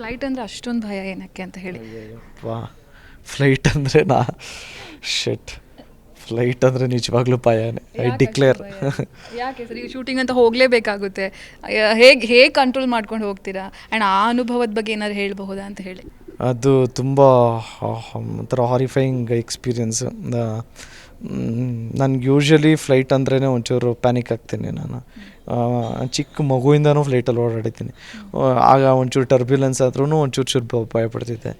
Flight ಅಂದರೆ ಅಷ್ಟೊಂದು ಭಯ ಏನಕ್ಕೆ ಅಂತ ಹೇಳಿ. ವಾ ಫ್ಲೈಟ್ ಅಂದರೆ ನಾ ಶೆಟ್ ಫ್ಲೈಟ್ ಅಂದರೆ ನಿಜವಾಗ್ಲೂ ಭಯನೇ. ಐ ಡಿಕ್ಲೇರ್ ಯಾಕೆ ಸರ್? ಈಗ ಶೂಟಿಂಗ್ ಅಂತ ಹೋಗಲೇಬೇಕಾಗುತ್ತೆ. ಹೇಗೆ ಹೇಗೆ ಕಂಟ್ರೋಲ್ ಮಾಡ್ಕೊಂಡು ಹೋಗ್ತೀರಾ? ಆ್ಯಂಡ್ ಆ ಅನುಭವದ ಬಗ್ಗೆ ಏನಾದ್ರು ಹೇಳಬಹುದಾ ಅಂತ ಹೇಳಿ. ಅದು ತುಂಬ ಒಂಥರ ಹಾರಿಫೈಯಿಂಗ್ ಎಕ್ಸ್ಪೀರಿಯನ್ಸ್ ನನಗೆ ಯೂಶ್ವಲಿ ಫ್ಲೈಟ್ ಅಂದ್ರೇ ಒಂಚೂರು ಪ್ಯಾನಿಕ್ ಆಗ್ತೀನಿ ನಾನು. ಚಿಕ್ಕ ಮಗುವಿಂದನೂ ಫ್ಲೈಟಲ್ಲಿ ಓಡಾಡಿದ್ದೀನಿ. ಆಗ ಒಂಚೂರು ಟರ್ಬ್ಯುಲೆನ್ಸ್ ಆದ್ರೂ ಒಂಚೂರು ಚೂರು ಭಯ ಪಡ್ತಿದ್ದೆ.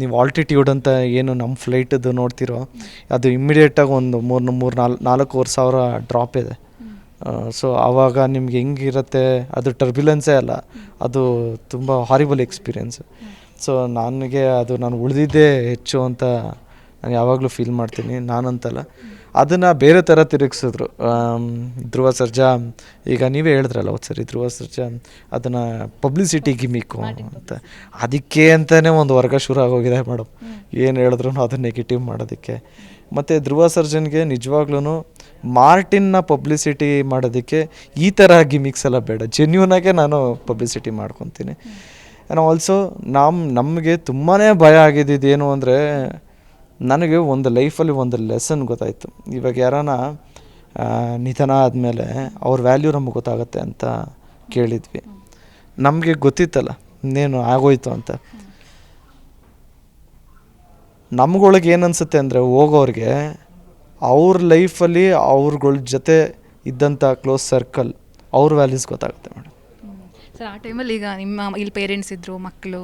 ನೀವು ಆಲ್ಟಿಟ್ಯೂಡ್ ಅಂತ ಏನು ನಮ್ಮ ಫ್ಲೈಟದ್ದು ನೋಡ್ತಿರೋ, ಅದು ಇಮ್ಮಿಡಿಯೇಟಾಗಿ ಒಂದು ಮೂರು ಮೂರು ನಾಲ್ಕು ನಾಲ್ಕೂವರೆ ಸಾವಿರ ಡ್ರಾಪ್ ಇದೆ. ಸೊ ಆವಾಗ ನಿಮ್ಗೆ ಹೆಂಗಿರುತ್ತೆ, ಅದು ಟರ್ಬ್ಯುಲೆನ್ಸೇ ಅಲ್ಲ, ಅದು ತುಂಬ ಹಾರಿಬಲ್ ಎಕ್ಸ್ಪೀರಿಯೆನ್ಸ್ ಸೊ ನನಗೆ ಅದು ನಾನು ಉಳಿದಿದ್ದೇ ಹೆಚ್ಚು ಅಂತ ನಾನು ಯಾವಾಗಲೂ ಫೀಲ್ ಮಾಡ್ತೀನಿ ನಾನಂತಲ್ಲ. ಅದನ್ನು ಬೇರೆ ಥರ ತಿರುಗಿಸಿದ್ರು. ಧ್ರುವ ಸರ್ಜಾ ಈಗ ನೀವೇ ಹೇಳಿದ್ರಲ್ಲ ಒಂದು ಸರಿ ಧ್ರುವ ಸರ್ಜಾ ಅದನ್ನು ಪಬ್ಲಿಸಿಟಿ ಗಿಮಿಕ್ಕು ಅಂತ. ಅದಕ್ಕೆ ಅಂತಲೇ ಒಂದು ವರ್ಗ ಶುರು ಆಗೋಗಿದೆ ಮೇಡಮ್ ಏನು ಹೇಳಿದ್ರು ಅದನ್ನ ನೆಗೆಟಿವ್ ಮಾಡೋದಕ್ಕೆ. ಮತ್ತು ಧ್ರುವ ಸರ್ಜನ್ಗೆ ನಿಜವಾಗ್ಲೂ ಮಾರ್ಟಿನ್ನ ಪಬ್ಲಿಸಿಟಿ ಮಾಡೋದಕ್ಕೆ ಈ ಥರ ಗಿಮಿಕ್ಸ್ ಎಲ್ಲ ಬೇಡ. ಜೆನ್ಯೂನಾಗೆ ನಾನು ಪಬ್ಲಿಸಿಟಿ ಮಾಡ್ಕೊತೀನಿ. ಆ್ಯಂಡ್ ಆಲ್ಸೋ ನಮ್ಮ ನಮಗೆ ತುಂಬಾ ಭಯ ಆಗಿದ್ದು ಏನು ಅಂದರೆ ನನಗೆ ಒಂದು ಲೈಫಲ್ಲಿ ಒಂದು ಲೆಸನ್ ಗೊತ್ತಾಯಿತು. ಇವಾಗ ಯಾರಾನ ನಿಧನ ಆದಮೇಲೆ ಅವ್ರ ವ್ಯಾಲ್ಯೂ ನಮಗೆ ಗೊತ್ತಾಗುತ್ತೆ ಅಂತ ಕೇಳಿದ್ವಿ. ನಮಗೆ ಗೊತ್ತಿತ್ತಲ್ಲ, ಇನ್ನೇನು ಆಗೋಯ್ತು ಅಂತ. ನಮ್ಗೊಳಗೆ ಏನು ಅನಿಸುತ್ತೆ ಅಂದರೆ ಹೋಗೋರಿಗೆ ಅವ್ರ ಲೈಫಲ್ಲಿ ಅವ್ರಗಳ ಜೊತೆ ಇದ್ದಂಥ ಕ್ಲೋಸ್ ಸರ್ಕಲ್ ಅವ್ರ ವ್ಯಾಲ್ಯೂಸ್ ಗೊತ್ತಾಗುತ್ತೆ ಮೇಡಮ್ ಸರ್, ಆ ಟೈಮಲ್ಲಿ ಈಗ ನಿಮ್ಮ ಇಲ್ಲಿ ಪೇರೆಂಟ್ಸ್ ಇದ್ದರು ಮಕ್ಕಳು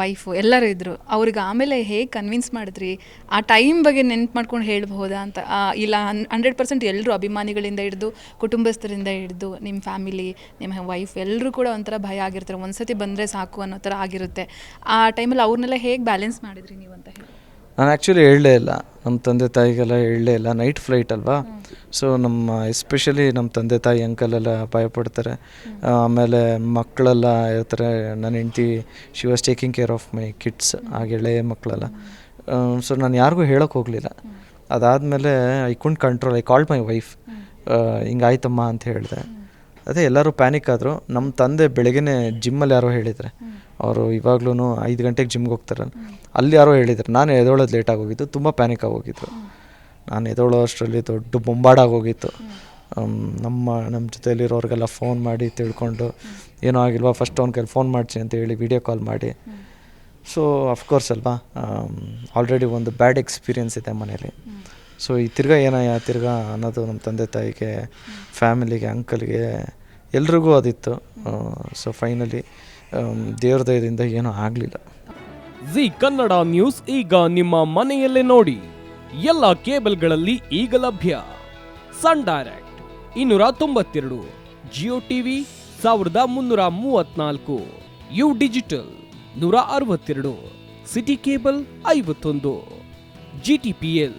ವೈಫು ಎಲ್ಲರೂ ಇದ್ದರು ಅವ್ರಿಗೆ ಆಮೇಲೆ ಹೇಗೆ ಕನ್ವಿನ್ಸ್ ಮಾಡಿದ್ರಿ? ಆ ಟೈಮ್ ಬಗ್ಗೆ ನೆನ್ಪು ಮಾಡ್ಕೊಂಡು ಹೇಳ್ಬಹುದಾ ಅಂತ ಇಲ್ಲ ಹಂಡ್ರೆಡ್ ಪರ್ಸೆಂಟ್ ಎಲ್ಲರೂ ಅಭಿಮಾನಿಗಳಿಂದ ಹಿಡಿದು, ಕುಟುಂಬಸ್ಥರಿಂದ ಹಿಡಿದು ನಿಮ್ಮ ಫ್ಯಾಮಿಲಿ ನಿಮ್ಮ ವೈಫ್ ಎಲ್ಲರೂ ಕೂಡ ಒಂಥರ ಭಯ ಆಗಿರ್ತಾರೆ, ಒಂದ್ಸತಿ ಬಂದರೆ ಸಾಕು ಅನ್ನೋ ಥರ ಆಗಿರುತ್ತೆ. ಆ ಟೈಮಲ್ಲಿ ಅವ್ರನ್ನೆಲ್ಲ ಹೇಗೆ ಬ್ಯಾಲೆನ್ಸ್ ಮಾಡಿದ್ರಿ ನೀವು ಅಂತ ಹೇಳಿ? ನಾನು ಆ್ಯಕ್ಚುಲಿ ಹೇಳಲೇ ಇಲ್ಲ. ನಮ್ಮ ತಂದೆ ತಾಯಿಗೆಲ್ಲ ಹೇಳಲೇ ಇಲ್ಲ. ನೈಟ್ ಫ್ಲೈಟ್ ಅಲ್ವಾ? ಸೊ ನಮ್ಮ ಎಸ್ಪೆಷಲಿ ನಮ್ಮ ತಂದೆ ತಾಯಿ ಅಂಕಲೆಲ್ಲ ಭಯಪಡ್ತಾರೆ. ಆಮೇಲೆ ಮಕ್ಕಳೆಲ್ಲ ಹೇಳ್ತಾರೆ ನನ್ನ ಹೆಂಡ್ತಿ she was taking care of my kids ಆ ಎಳೆಯ ಮಕ್ಕಳೆಲ್ಲ ಸೊ ನಾನು ಯಾರಿಗೂ ಹೇಳೋಕೆ ಹೋಗಲಿಲ್ಲ. ಅದಾದಮೇಲೆ I can't control I called my wife ಹಿಂಗಾಯ್ತಮ್ಮ ಅಂತ ಹೇಳಿದೆ. ಅದೇ ಎಲ್ಲರೂ ಪ್ಯಾನಿಕ್ ಆದರು. ನಮ್ಮ ತಂದೆ ಬೆಳಗ್ಗೆ ಜಿಮ್ಮಲ್ಲಿ ಯಾರೋ ಹೇಳಿದ್ದಾರೆ ಅವರು ಇವಾಗ್ಲೂ ಐದು ಗಂಟೆಗೆ ಜಿಮ್ಗೆ ಹೋಗ್ತಾರೆ. ಅಲ್ಲಿ ಯಾರೋ ಹೇಳಿದ್ರು ನಾನು ಎದೊಳೋದು ಲೇಟ್ ಆಗೋಗಿತ್ತು ತುಂಬ ಪ್ಯಾನಿಕ್ ಆಗೋಗಿದ್ದರು ನಾನು ಎದೊಳೋ ಅಷ್ಟರಲ್ಲಿ ದೊಡ್ಡ ಬೊಂಬಾಡಾಗೋಗಿತ್ತು ಹೋಗಿತ್ತು ನಮ್ಮ ನಮ್ಮ ಜೊತೆಯಲ್ಲಿರೋರಿಗೆಲ್ಲ ಫೋನ್ ಮಾಡಿ ತಿಳ್ಕೊಂಡು ಏನೂ ಆಗಿಲ್ವಾ ಫಸ್ಟ್ ಅವ್ನ ಕೈಲಿ ಫೋನ್ ಮಾಡ್ತೀನಿ ಅಂತ ಹೇಳಿ ವಿಡಿಯೋ ಕಾಲ್ ಮಾಡಿ. ಸೊ ಅಫ್ಕೋರ್ಸ್ ಅಲ್ವಾ ಆಲ್ರೆಡಿ ಒಂದು ಬ್ಯಾಡ್ ಎಕ್ಸ್ಪೀರಿಯನ್ಸ್ ಇದೆ ಮನೇಲಿ. ಸೊ ಈ ತಿರ್ಗಾ ಏನಯ್ಯ, ತಿರ್ಗಾ ಅನ್ನೋದು ನಮ್ಮ ತಂದೆ ತಾಯಿಗೆ, ಫ್ಯಾಮಿಲಿಗೆ, ಅಂಕಲ್ಗೆ ಎಲ್ರಿಗೂ ಅದಿತ್ತು. ಸೊ ಫೈನಲಿ ದೇವ್ರ ದಯದಿಂದ ಏನೂ ಆಗಲಿಲ್ಲ. ಜಿ ಕನ್ನಡ ನ್ಯೂಸ್ ಈಗ ನಿಮ್ಮ ಮನೆಯಲ್ಲೇ ನೋಡಿ. ಎಲ್ಲ ಕೇಬಲ್ಗಳಲ್ಲಿ ಈಗ ಲಭ್ಯ. ಸನ್ ಡೈರೆಕ್ಟ್, ಇನ್ನೂರ ತೊಂಬತ್ತೆರಡು. ಜಿಯೋ ಟಿವಿ, ಸಾವಿರದ ಮುನ್ನೂರ ಮೂವತ್ನಾಲ್ಕು ಯು ಡಿಜಿಟಲ್, ನೂರ ಅರವತ್ತೆರಡು. ಸಿಟಿ ಕೇಬಲ್ ಐವತ್ತೊಂದು. ಜಿಟಿಪಿಎಲ್